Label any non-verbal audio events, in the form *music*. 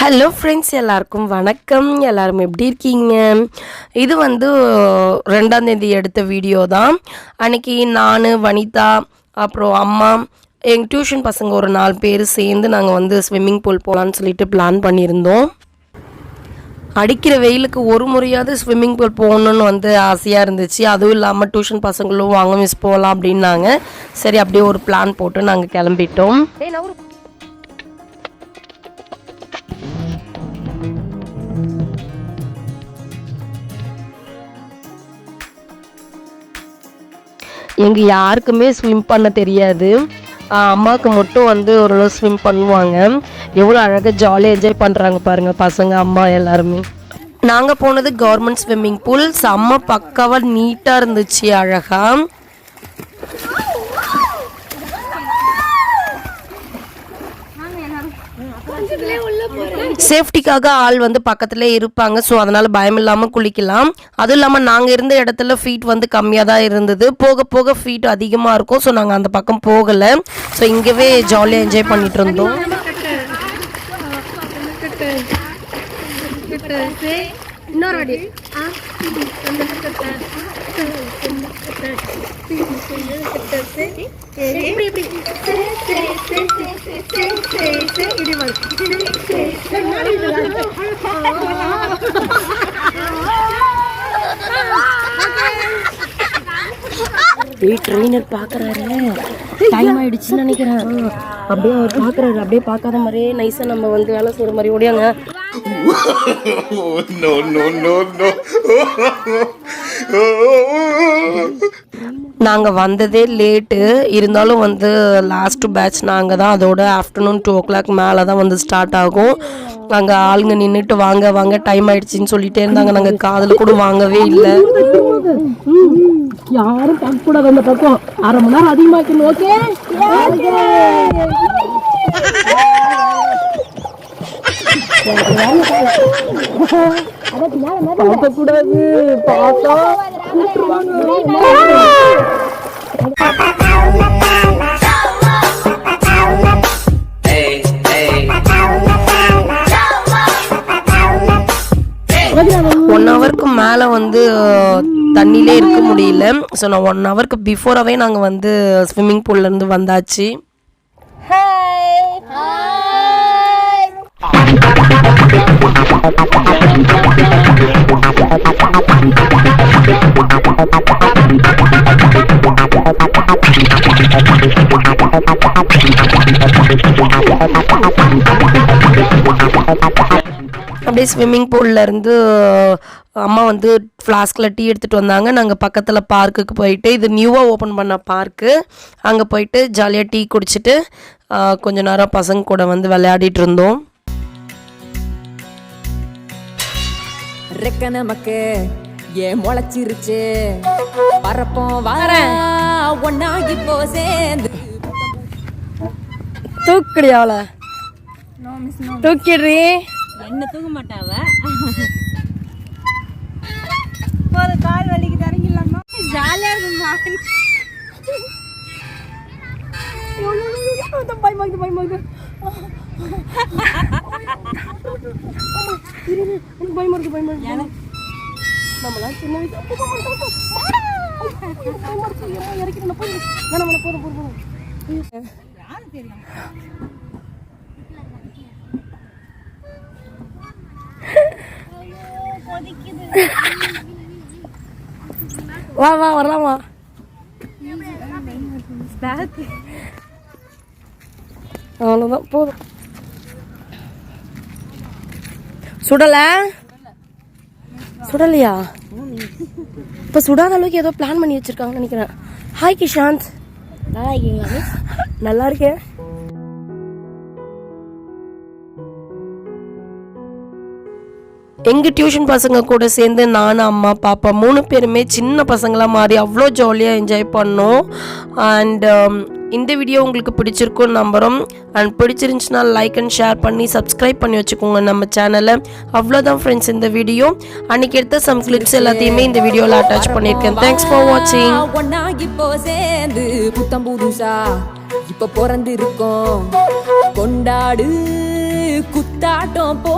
Hello friends எல்லாருக்கும் வணக்கம். எல்லாரும் எப்படி இருக்கீங்க? இது வந்து ரெண்டாம் தேதி எடுத்த வீடியோ தான். அன்னைக்கு நான் வனிதா அப்புறம் அம்மா எங்கள் டியூஷன் பசங்க ஒரு நாலு பேர் சேர்ந்து நாங்கள் வந்து ஸ்விம்மிங் பூல் போகலான்னு சொல்லிட்டு பிளான் பண்ணியிருந்தோம். அடிக்கிற வெயிலுக்கு ஒரு முறையாவது ஸ்விம்மிங் பூல் போகணுன்னு வந்து ஆசையாக இருந்துச்சு. அதுவும் இல்லாமல் டியூஷன் பசங்களும் வாங்க மிஸ் போகலாம் அப்படின்னாங்க. சரி அப்படியே ஒரு பிளான் போட்டு நாங்கள் கிளம்பிட்டோம். எங்கள் யாருக்குமே ஸ்விம் பண்ண தெரியாது. அம்மாவுக்கு மட்டும் வந்து ஓரளவு ஸ்விம் பண்ணுவாங்க. எவ்வளோ அழகாக ஜாலியாக என்ஜாய் பண்ணுறாங்க பாருங்கள் பசங்க அம்மா எல்லாருமே. நாங்கள் போனது கவர்மெண்ட் ஸ்விம்மிங் பூல் செம்ம பக்காவாக நீட்டாக இருந்துச்சு அழகாக சேஃப்டிக்காக ஆள் வந்து பக்கத்துல இருப்பாங்க. ஸோ அதனால பயம் இல்லாமல் குளிக்கலாம். அதுவும் இல்லாமல் நாங்கள் இருந்த இடத்துல ஃபீட் வந்து கம்மியாக தான் இருந்தது. போக போக ஃபீட் அதிகமாக இருக்கும். ஸோ நாங்கள் அந்த பக்கம் போகலை. ஸோ இங்கேவே ஜாலியாக என்ஜாய் பண்ணிட்டு இருந்தோம். இன்னொரு ட்ரெயினர் பார்க்குறாரு டைம் ஆயிடுச்சுன்னு நினைக்கிறேன். அப்படியே அவர் பார்க்குறாரு அப்படியே பார்க்காத மாதிரியே நைஸாக நம்ம வந்து வேலை செய்கிற மாதிரி ஓடியாங்க. *laughs* *laughs* நாங்கள் வந்ததே லேட்டு இருந்தாலும் வந்து லாஸ்ட் பேட்ச் நாங்கள் தான் அதோட ஆஃப்டர்நூன் டூ ஓ கிளாக் மேலே தான் வந்து ஸ்டார்ட் ஆகும். அங்கே ஆளுங்க நின்றுட்டு வாங்க வாங்க டைம் ஆயிடுச்சுன்னு சொல்லிட்டே இருந்தாங்க. நாங்கள் காதில் கூட வாங்கவே இல்லை. யாரும் பார்க்க கூடாது அந்த பக்கம். அரை மணி நேரம் அதிகமாக்கணும் ஓகே பார்த்தா ஒன் ஹவருக்கு மேலே வந்து தண்ணியிலே இருக்க முடியல. ஸோ நான் ஒன் ஹவருக்கு பிஃபோராகவே நாங்கள் வந்து ஸ்விம்மிங் பூல்லேருந்து வந்தாச்சு. அப்படியே ஸ்விம்மிங் பூல்லேருந்து அம்மா வந்து ஃப்ளாஸ்கில் டீ எடுத்துகிட்டு வந்தாங்க. நாங்கள் பக்கத்தில் பார்க்குக்கு போயிட்டு இது நியூவாக ஓப்பன் பண்ண பார்க்கு அங்கே போயிட்டு ஜாலியாக டீ குடிச்சிட்டு கொஞ்ச நேரம் பசங்க கூட வந்து விளையாடிட்டு இருந்தோம். ரெக்க நமக்கு ஏன் முளைச்சிருச்சு? பறப்போம் வர ஒன்னா இப்போ சேர்ந்து. தூக்குடி அவளை. தூக்கிடுறீ? என்ன தூக்க மாட்டாவ போது கால் வலிக்கு தரங்கில்லாமா ஜாலியா இருக்குமா பயமாக்குது பயமாக்குது எனக்கு. பயமா இருக்கு பயமா இருக்கு நம்மளாம் சின்ன வயசு இறக்கிறேன் போய் வேணாம் போதும் போதும் போதும். வா வா வரலாமா அவ்வளோதான் போதும். சுடல. சுடலையா? இப்போ சுடாத அளவுக்கு ஏதோ பிளான் பண்ணி வச்சிருக்காங்கன்னு நினைக்கிறேன். ஹாய் கிஷாந்த் நல்லா இருக்கீங்களா? நல்லா இருக்கேன். எங்கள் டியூஷன் பசங்க கூட சேர்ந்து நானும் அம்மா பாப்பா மூணு பேருமே சின்ன பசங்களாக மாறி அவ்வளோ ஜாலியாக என்ஜாய் பண்ணோம். அண்ட் இந்த வீடியோ உங்களுக்கு பிடிச்சிருக்கும் நம்புகிறோம் அண்ட் பிடிச்சிருந்துச்சுன்னா லைக் அண்ட் ஷேர் பண்ணி சப்ஸ்கிரைப் பண்ணி வச்சுக்கோங்க நம்ம சேனலை அவ்வளோதான் ஃப்ரெண்ட்ஸ் இந்த வீடியோ அன்னைக்கு எடுத்த சம் கிளிப்ஸ் எல்லாத்தையுமே இந்த வீடியோவில் அட்டாச் பண்ணியிருக்கேன். தேங்க்ஸ் ஃபார் வாட்சிங் ஒன்னா இப்போ சேர்ந்து புத்தம் புதுசா இப்போ பிறந்து இருக்கோம் கொண்டாடு குத்தாட்டம் போ